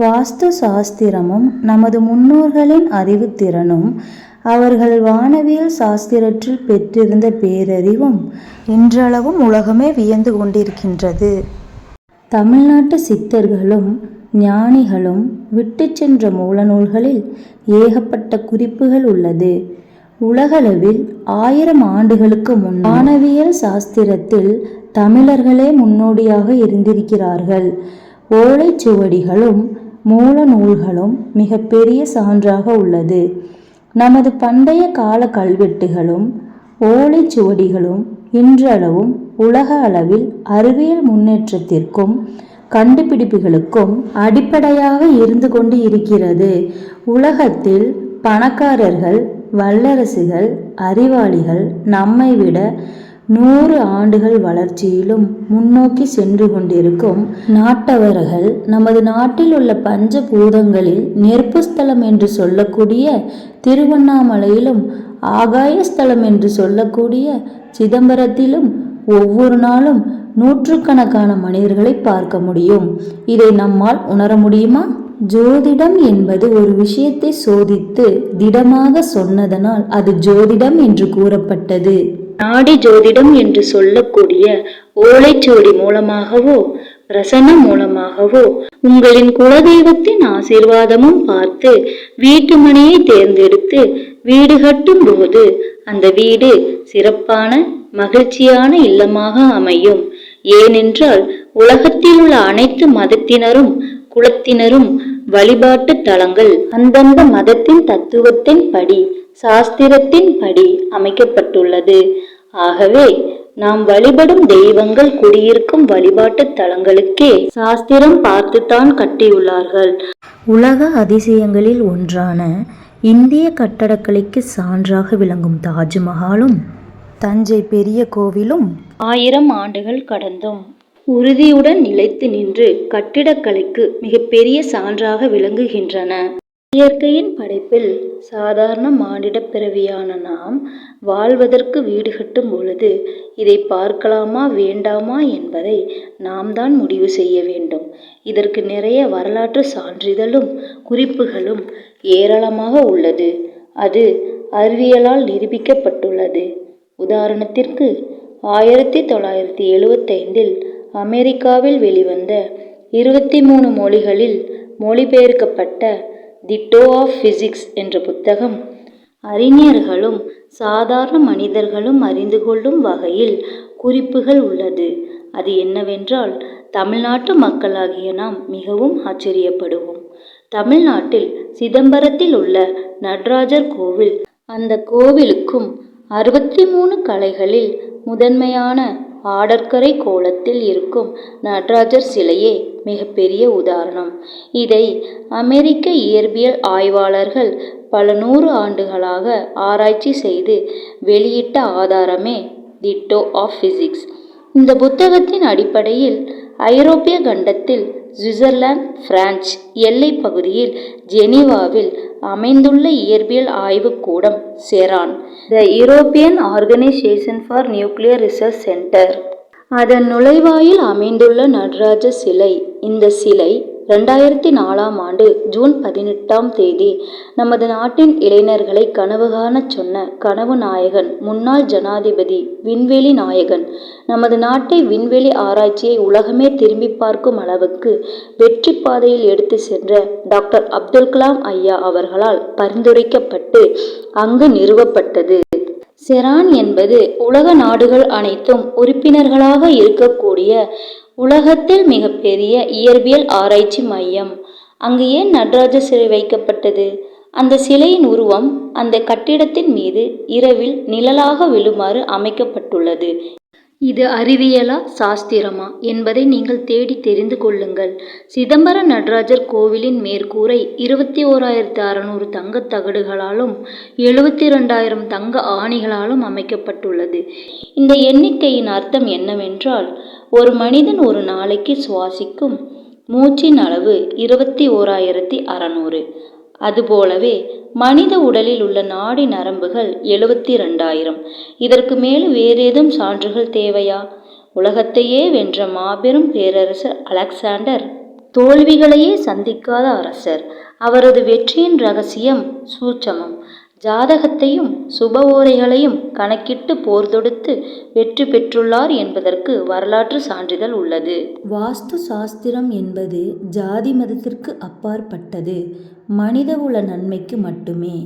வாஸ்து சாஸ்திரமும் நமது முன்னோர்களின் அறிவுத்திறனும் அவர்கள் வானவியல் சாஸ்திரத்தில் பெற்றிருந்த பேரறிவும் இன்றளவும் உலகமே வியந்து கொண்டிருக்கின்றது. தமிழ்நாட்டு சித்தர்களும் ஞானிகளும் விட்டுச் சென்ற மூலநூல்களில் ஏகப்பட்ட குறிப்புகள் உள்ளது. உலகளவில் ஆயிரம் ஆண்டுகளுக்கு முன் வானவியல் சாஸ்திரத்தில் தமிழர்களே முன்னோடியாக இருந்திருக்கிறார்கள். ஓலைச்சுவடிகளும் மூல நூல்களும் மிகப்பெரிய சான்றாக உள்ளது. நமது பண்டைய கால கல்வெட்டுகளும் ஓலைச்சுவடிகளும் இன்றளவும் உலக அளவில் அறிவியல் முன்னேற்றத்திற்கும் கண்டுபிடிப்புகளுக்கும் அடிப்படையாக இருந்து கொண்டு இருக்கிறது. உலகத்தில் பணக்காரர்கள் வல்லரசுகள் அறிவாளிகள் நம்மை விட நூறு ஆண்டுகள் வளர்ச்சியிலும் முன்னோக்கி சென்று கொண்டிருக்கும் நாட்டவர்கள் நமது நாட்டில் உள்ள பஞ்ச பூதங்களில் நெருப்பு ஸ்தலம் என்று சொல்லக்கூடிய திருவண்ணாமலையிலும் ஆகாயஸ்தலம் என்று சொல்லக்கூடிய சிதம்பரத்திலும் ஒவ்வொரு நாளும் நூற்றுக்கணக்கான மனிதர்களை பார்க்க முடியும். இதை நம்மால் உணர முடியுமா? ஜோதிடம் என்பது ஒரு விஷயத்தை சோதித்து திடமாக சொன்னதனால் அது ஜோதிடம் என்று கூறப்பட்டது. நாடி ஜோதிடம் என்று சொல்லக்கூடிய ஓலைச்சுவடி மூலமாகவோ ரசனம் மூலமாகவோ உங்களின் குலதெய்வத்தின் ஆசீர்வாதமும் பார்த்து வீட்டு மணியை தேர்ந்தெடுத்து வீடு கட்டும் போது அந்த வீடு சிறப்பான மகிழ்ச்சியான இல்லமாக அமையும். ஏனென்றால் உலகத்தில் உள்ள அனைத்து மதத்தினரும் குலத்தினரும் வழிபாட்டு தலங்கள் அந்தந்த மதத்தின் தத்துவத்தின் படி சாஸ்திரத்தின் படி அமைக்கப்பட்டுள்ளது. ஆகவே நாம் வழிபடும் தெய்வங்கள் குடியிருக்கும் வழிபாட்டு தலங்களுக்கே சாஸ்திரம் பார்த்துத்தான் கட்டியுள்ளார்கள். உலக அதிசயங்களில் ஒன்றான இந்திய கட்டடக்கலைக்கு சான்றாக விளங்கும் தாஜ்மஹாலும் தஞ்சை பெரிய கோவிலும் ஆயிரம் ஆண்டுகள் கடந்தும் உறுதியுடன் நிலைத்து நின்று கட்டிடக்கலைக்கு மிகப்பெரிய சான்றாக விளங்குகின்றன. இயற்கையின் படைப்பில் சாதாரண மானிடப் பிறவியான நாம் வாழ்வதற்கு வீடு கட்டும் பொழுது இதை பார்க்கலாமா வேண்டாமா என்பதை நாம் தான் முடிவு செய்ய வேண்டும். இதற்கு நிறைய வரலாற்று சான்றிதழும் குறிப்புகளும் ஏராளமாக உள்ளது. அது அறிவியலால் நிரூபிக்கப்பட்டுள்ளது. உதாரணத்திற்கு ஆயிரத்தி தொள்ளாயிரத்தி எழுவத்தைந்தில் அமெரிக்காவில் வெளிவந்த இருபத்தி மூணு மொழிகளில் மொழிபெயர்க்கப்பட்ட தி டோ ஆஃப் ஃபிசிக்ஸ் என்ற புத்தகம். அறிஞர்களும் சாதாரண மனிதர்களும் அறிந்து கொள்ளும் வகையில் குறிப்புகள் உள்ளது. அது என்னவென்றால் தமிழ்நாட்டு மக்களாகிய நாம் மிகவும் ஆச்சரியப்படுவோம். தமிழ்நாட்டில் சிதம்பரத்தில் உள்ள நடராஜர் கோவில் அந்த கோவிலுக்கும் அறுபத்தி மூணு கலைகளில் முதன்மையான ஆடற்கரை கோலத்தில் இருக்கும் நடராஜர் சிலையே மிகப்பெரிய உதாரணம். இதை அமெரிக்க இயற்பியல் ஆய்வாளர்கள் பல நூறு ஆண்டுகளாக ஆராய்ச்சி செய்து வெளியிட்ட ஆதாரமே தி டோ ஆஃப் பிசிக்ஸ். இந்த புத்தகத்தின் அடிப்படையில் ஐரோப்பிய கண்டத்தில் சுவிட்சர்லாந்து பிரான்ஸ் எல்லை பகுதியில் ஜெனீவாவில் அமைந்துள்ள இயற்பியல் ஆய்வுக்கூடம் CERN. The European organization for nuclear research centre அதன் நுழைவாயில் அமைந்துள்ள நடராஜ சிலை. இந்த சிலை ரெண்டாயிரத்தி நாலாம் ஆண்டு ஜூன் பதினெட்டாம் தேதி நமது நாட்டின் இளைஞர்களை கனவு காணச் சொன்ன கனவு நாயகன் முன்னாள் ஜனாதிபதி விண்வெளி நாயகன். நமது நாட்டை விண்வெளி ஆராய்ச்சியை உலகமே திரும்பி பார்க்கும் அளவுக்கு வெற்றி பாதையில் எடுத்து சென்ற டாக்டர் அப்துல் கலாம் ஐயா அவர்களால் பரிந்துரைக்கப்பட்டு அங்கு நிறுவப்பட்டது. செரான் என்பது உலக நாடுகள் அனைத்தும் உறுப்பினர்களாக இருக்கக்கூடிய உலகத்தில் மிகப்பெரிய இயற்பியல் ஆராய்ச்சி மையம். அங்கு ஏன் நடராஜர் சிலை வைக்கப்பட்டது? அந்த சிலையின் உருவம் அந்த கட்டிடத்தின் மீது இரவில் நிழலாக விழுமாறு அமைக்கப்பட்டுள்ளது. இது அறிவியலா சாஸ்திரமா என்பதை நீங்கள் தேடி தெரிந்து கொள்ளுங்கள். சிதம்பர நடராஜர் கோவிலின் மேற்கூரை இருபத்தி ஓராயிரத்து அறநூறு தங்கத் தகடுகளாலும் எழுபத்தி ரெண்டாயிரம் தங்க ஆணிகளாலும் அமைக்கப்பட்டுள்ளது. இந்த எண்ணிக்கையின் அர்த்தம் என்னவென்றால் ஒரு மனிதன் ஒரு நாளைக்கு சுவாசிக்கும் மூச்சின் அளவு இருபத்தி ஓராயிரத்தி அறநூறு. அதுபோலவே மனித உடலில் உள்ள நாடி நரம்புகள் எழுபத்தி ரெண்டாயிரம் இதற்கு மேல் வேறேதும் சான்றுகள் தேவையா? உலகத்தையே வென்ற மாபெரும் பேரரசர் அலெக்சாண்டர். தோல்விகளையே சந்திக்காத அரசர். அவரது வெற்றியின் ரகசியம் சூட்சமம். ஜாதகத்தையும் சுபவோரைகளையும் கணக்கிட்டு போர் தொடுத்து வெற்றி பெற்றுள்ளார் என்பதற்கு வரலாற்று சான்றிதழ் உள்ளது. வாஸ்து சாஸ்திரம் என்பது ஜாதி மதத்திற்கு அப்பாற்பட்டது. மனிதகுல நன்மைக்கு மட்டுமே.